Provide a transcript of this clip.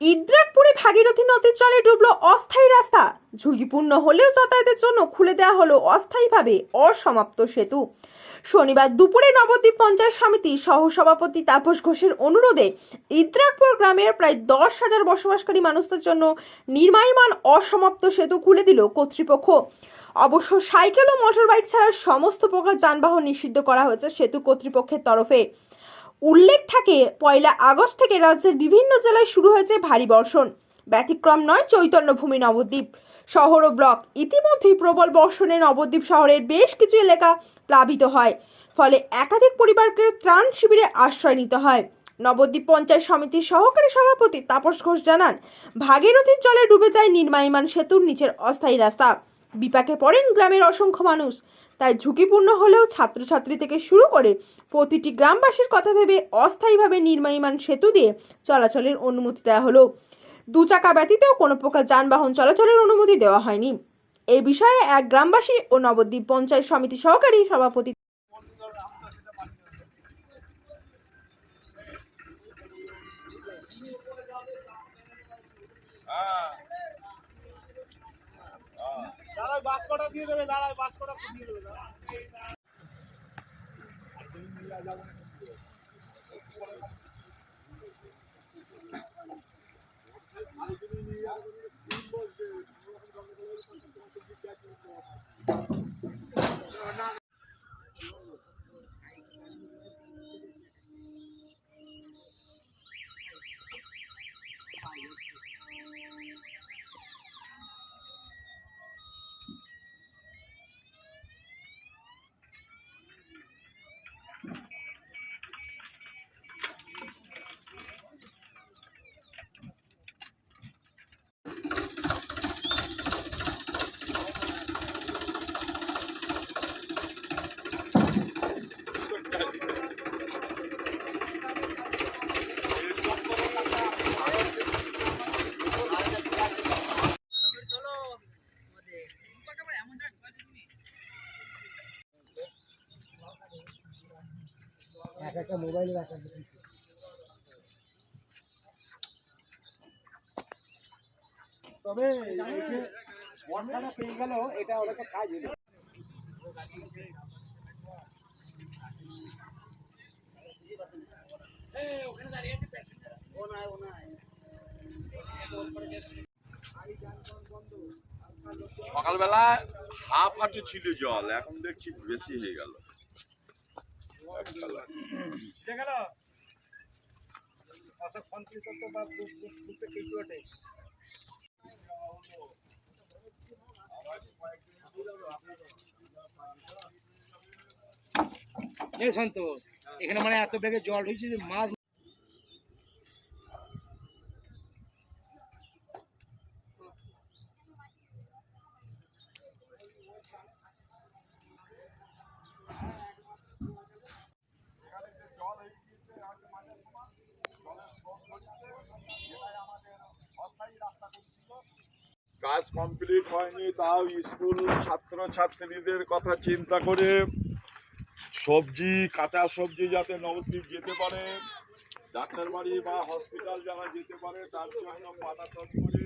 ইদ্রাকপুরে ভাগীরথী নদীর জলে ডুবল অস্থায়ী রাস্তা। ঝুঁকিপূর্ণ হলেও যাতায়াতের জন্য খুলে দেওয়া হলো অস্থায়ীভাবে অসমাপ্ত সেতু। শনিবার দুপুরে নবদ্বীপ পঞ্চায়েত সমিতির সহসভাপতি তাপস ঘোষের অনুরোধে ইদ্রাকপুর গ্রামের প্রায় দশ হাজার বসবাসকারী মানুষদের জন্য নির্মায়মান অসমাপ্ত সেতু খুলে দিল কর্তৃপক্ষ। অবশ্য সাইকেল ও মোটরবাইক ছাড়া সমস্ত প্রকার যানবাহন নিষিদ্ধ করা হয়েছে সেতু কর্তৃপক্ষের তরফে। উল্লেখ থাকে, পয়লা আগস্ট থেকে রাজ্যের বিভিন্ন জেলায় শুরু হয়েছে ভারী বর্ষণ। ব্যতিক্রম নয় চৈতন্যভূমি নবদ্বীপ। শহর ও ব্লক ইতিমধ্যেই প্রবল বর্ষণে নবদ্বীপ শহরের বেশ কিছু এলাকা প্লাবিত হয়। ফলে একাধিক পরিবারকে ত্রাণ শিবিরে আশ্রয় নিতে হয়। নবদ্বীপ পঞ্চায়েত সমিতির সহকারী সভাপতি তাপস ঘোষ জানান, ভাগীরথীর জলে ডুবে যায় নির্মায়মান সেতুর নিচের অস্থায়ী রাস্তা। বিপাকে পড়েন গ্রামের অসংখ্য মানুষ। তাই ঝুঁকিপূর্ণ হলেও ছাত্রছাত্রী থেকে শুরু করে প্রতিটি গ্রামবাসীর কথা ভেবে অস্থায়ীভাবে নির্মায়মান সেতু দিয়ে চলাচলের অনুমতি দেওয়া হলো। দু চাকা ব্যতীতেও কোনো প্রকার যানবাহন চলাচলের অনুমতি দেওয়া হয়নি। এ বিষয়ে এক গ্রামবাসী ও নবদ্বীপ পঞ্চায়েত সমিতি সহকারী সভাপতি দাঁড়ায় বাস কটা দিয়ে দেবে দাঁড়ায় বাস কটা দিয়ে দেবে দাঁড়ায়। এক একটা মোবাইলের এক একটা তবে পেয়ে এটা হলো। সকালবেলা হাফ হাঁটু ছিল জল, এখন দেখছি বেশি হয়ে গেল। এই শান্ত এখানে মানে এত বেগে জল হয়েছে যে মাছ কাজ কমপ্লিট হয়নি, তাও স্কুল ছাত্র ছাত্রীদের কথা চিন্তা করে সবজি, কাঁচা সবজি যাতে নবদ্বীপ যেতে পারে ডাক্তার বাড়ি বা হসপিটাল যারা যেতে পারে, তার জন্য পাতা করে